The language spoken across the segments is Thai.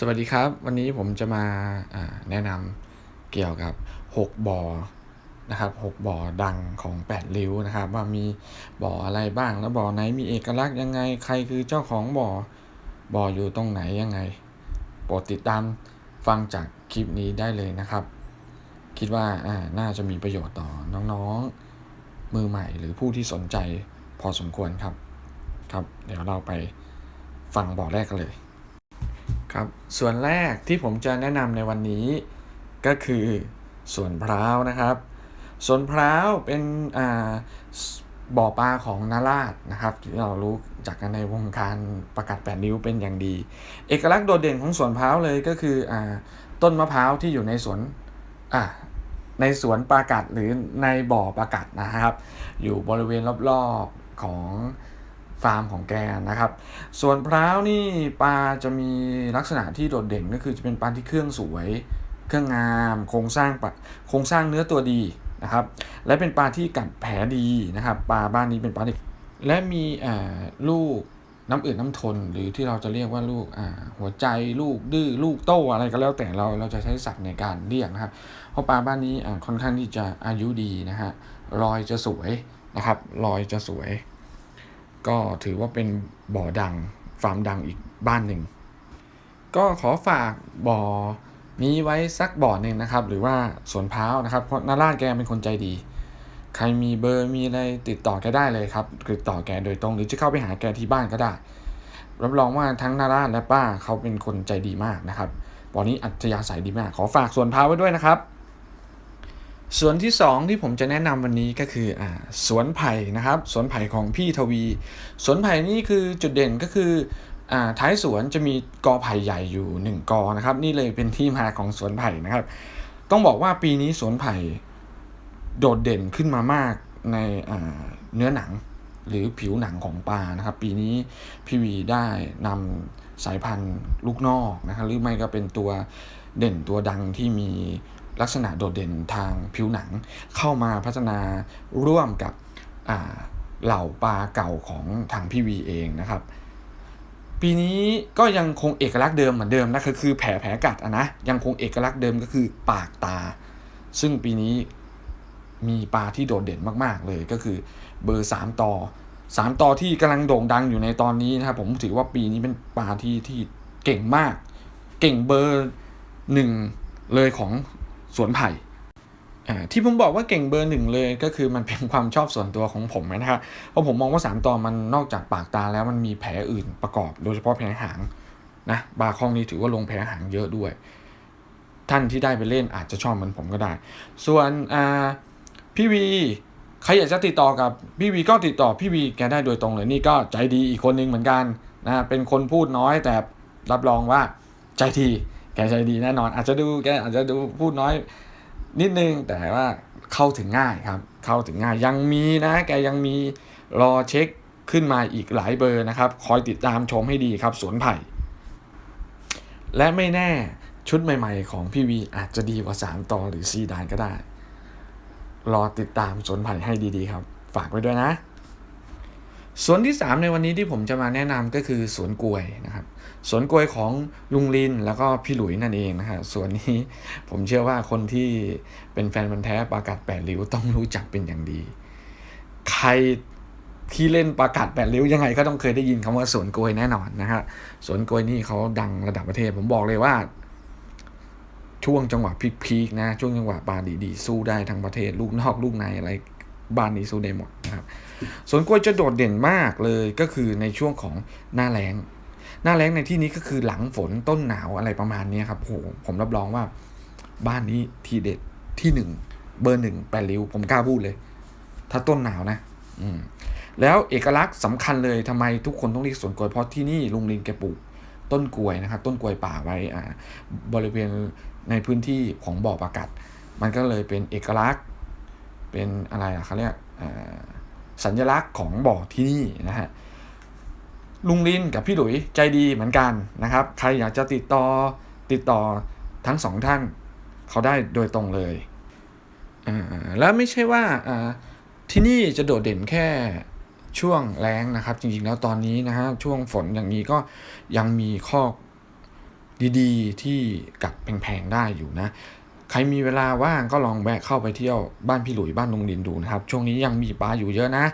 สวัสดีครับ วันนี้ผมจะมาแนะนำเกี่ยวกับ 6บ่อนะครับ6บ่อดังของ 8 ริ้วนะครับ ว่ามีบ่ออะไรบ้างแล้วบ่อไหนมีเอกลักษณ์ยังไงใครคือเจ้าของบ่อบ่ออยู่ตรงไหนยังไง โปรดติดตามฟังจากคลิปนี้ได้เลยนะครับ คิดว่าอ่าน่าจะมีประโยชน์ต่อน้องๆมือใหม่ หรือผู้ที่สนใจพอสมควรครับ ครับ เดี๋ยวเราไปฟังบ่อแรกกันเลย ครับส่วนแรกที่ผมจะแนะนำในวันนี้ก็คือสวนพร้าวนะครับสวนพร้าวเป็นอ่าบ่อปลาของนาราชนะครับที่เรารู้จักกันในวงการประกาศแปดนิ้วเป็นอย่างดี เอกลักษณ์โดดเด่นของสวนพร้าวเลยก็คืออ่าต้นมะพร้าวที่อยู่ในสวนอ่าในสวนปลากัดหรือในบ่อปลากัดนะครับ อยู่บริเวณรอบๆของ ฟาร์มของแกนะครับ ส่วนพร้าวนี่ปลาจะมีลักษณะที่โดดเด่นก็คือจะเป็นปลาที่เครื่องสวย เครื่องงาม โครงสร้างปลาโครงสร้างเนื้อตัวดีนะครับ และเป็นปลาที่กัดแผลดีนะครับปลาบ้านนี้เป็นปลาที่และมีลูกน้ำอืดน้ำทนหรือที่เราจะเรียกว่าลูกหัวใจลูกดื้อลูกโตอะไรก็แล้วแต่เราเราจะใช้ศัพท์ในการเรียกนะครับ เพราะปลาบ้านนี้ค่อนข้างที่จะอายุดีนะฮะรอยจะสวยนะครับรอยจะสวย ก็ถือว่าเป็นบ่อดังฟาร์มดังอีกบ้านหนึ่ง ก็ขอฝากบ่อนี้ไว้สักบ่อหนึ่งนะครับ หรือว่าสวนพร้าวนะครับ เพราะนาราชแกเป็นคนใจดี ใครมีเบอร์มีอะไรติดต่อแกได้เลยครับติดต่อแกโดยตรงหรือจะเข้าไปหาแกที่บ้านก็ได้ รับรองว่าทั้งนาราชและป้าเขาเป็นคนใจดีมากนะครับบ่อนี้อัธยาศัยดีมาก ขอฝากสวนพร้าวไว้ด้วยนะครับ ส่วนที่ 2 ที่ผมจะแนะนำวันนี้ก็คืออ่าสวนไผ่นะครับสวนไผ่ของพี่ทวี สวนไผ่นี่คือจุดเด่นก็คืออ่าท้ายสวนจะมีกอไผ่ใหญ่อยู่ 1กอนะครับ นี่เลยเป็นที่มาของสวนไผ่นะครับ ต้องบอกว่าปีนี้สวนไผ่โดดเด่นขึ้นมามากในอ่าเนื้อหนังหรือผิวหนังของปลานะครับ ปีนี้พี่วีได้นำสายพันธุ์ลูกนอกนะครับหรือไม่ก็เป็นตัวเด่นตัวดังที่มี ลักษณะโดดเด่นทางผิวหนัง เข้ามาพัฒนาร่วมกับเหล่าปลาเก่าของทางพี่วีเองนะครับ ปีนี้ก็ยังคงเอกลักษณ์เดิมเหมือนเดิมนะคือคือแผลแผลกัดะนะยังคงเอกลักษณ์เดิมก็คือปากตา ซึ่งปีนี้มีปลาที่โดดเด่นมากๆเลยก็คือเบอร์ 3ต่อ3ต่อที่กำลังโด่งดังอยู่ในตอนนี้นะครับผมถือว่าปีนี้เป็นปลาที่ที่เก่งมาก เก่งเบอร์หนึ่งเลยของ สวนไผ่ที่ผมบอกว่าเก่งเบอร์หนึ่งเลยก็คือมันเป็นความชอบส่วนตัวของผมนะครับเพราะผมมองว่าสามตอมันนอกจากปากตาแล้วมันมีแผลอื่นประกอบ โดยเฉพาะแผลหางนะบาคองนี้ถือว่าลงแผลหางเยอะด้วย ท่านที่ได้ไปเล่นอาจจะชอบเหมือนผมก็ได้ ส่วนพี่วีใครอยากจะติดต่อกับพี่วีก็ติดต่อพี่วีแกได้โดยตรงเลยนี่ก็ใจดีอีกคนนึงเหมือนกันนะเป็นคนพูดน้อยแต่รับรองว่าใจดี แกใจดีแน่นอน อาจจะดูแกอาจจะดูพูดน้อยนิดนึงแต่ว่าเข้าถึงง่ายครับ เข้าถึงง่ายยังมีนะ แกยังมีรอเช็คขึ้นมาอีกหลายเบอร์นะครับ คอยติดตามชมให้ดีครับ สวนไผ่ และไม่แน่ชุดใหม่ๆของพี่วีอาจจะดีกว่า 3ต่อหรือ 4ดานก็ได้ รอติดตามสวนไผ่ให้ดีๆครับ ฝากไว้ด้วยนะ สวนที่ 3 ในวันนี้ที่ผมจะมาแนะนำก็คือสวนกล้วยนะครับสวนกล้วยของลุงลินแล้วก็พี่หลุยนั่นเองนะฮะสวนนี้ผมเชื่อว่าคนที่เป็นแฟนพันแท้ประกาศแปดริ้วต้องรู้จักเป็นอย่างดี ใครที่เล่นประกาศแปดริ้วยังไงก็ต้องเคยได้ยินคำว่าสวนกล้วยแน่นอนนะฮะสวนกล้วยนี่เขาดังระดับประเทศ ผมบอกเลยว่า ช่วงจังหวะพีคๆนะ ช่วงจังหวะปาดีๆสู้ได้ทั้งประเทศลูกนอกลูกในอะไร บ้านนี้สู้ได้หมดนะครับสวนกล้วยจะโดดเด่นมากเลยก็คือในช่วงของหน้าแล้ง หน้าแล้งในที่นี้ก็คือหลังฝนต้นหนาวอะไรประมาณนี้ครับโหผมรับรองว่าบ้านนี้ทีเด็ดที่หนึ่งเบอร์หนึ่งแปดริ้วผมกล้าพูดเลย ถ้าต้นหนาวนะ อืมแล้วเอกลักษณ์สำคัญเลยทำไมทุกคนต้องเรียกสวนกล้วยเพราะที่นี่ลุงลินแกปลูกต้นกล้วยนะครับ ต้นกล้วยป่าไว้อ่าบริเวณในพื้นที่ของบ่อประกัด มันก็เลยเป็นเอกลักษณ์ เป็นอะไรอะเขาเรียกสัญลักษณ์ของบ่อที่นี่นะฮะลุงลินกับพี่หลุยใจดีเหมือนกันนะครับ ใครอยากจะติดต่อติดต่อทั้งสองท่านเขาได้โดยตรงเลยแล้วไม่ใช่ว่าอ่าที่นี่จะโดดเด่นแค่ช่วงแล้งนะครับ จริงๆแล้วตอนนี้นะฮะช่วงฝนอย่างนี้ก็ยังมีข้อดีๆที่กับแพงๆได้อยู่นะ ใครมีเวลาว่างก็ลองแวะเข้าไปเที่ยวบ้านพี่หลุยบ้านลุงดินดูนะครับ ช่วงนี้ยังมีปลาอยู่เยอะนะ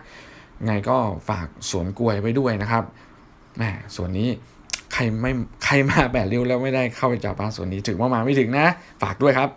ไงก็ฝากสวนกล้วยไว้ด้วยนะครับแหมสวนนี้ใครไม่ใครมาแปดริ้วแล้วไม่ได้เข้าไปจับปลาสวนนี้ถือว่ามาไม่ถึงนะ ฝากด้วยครับ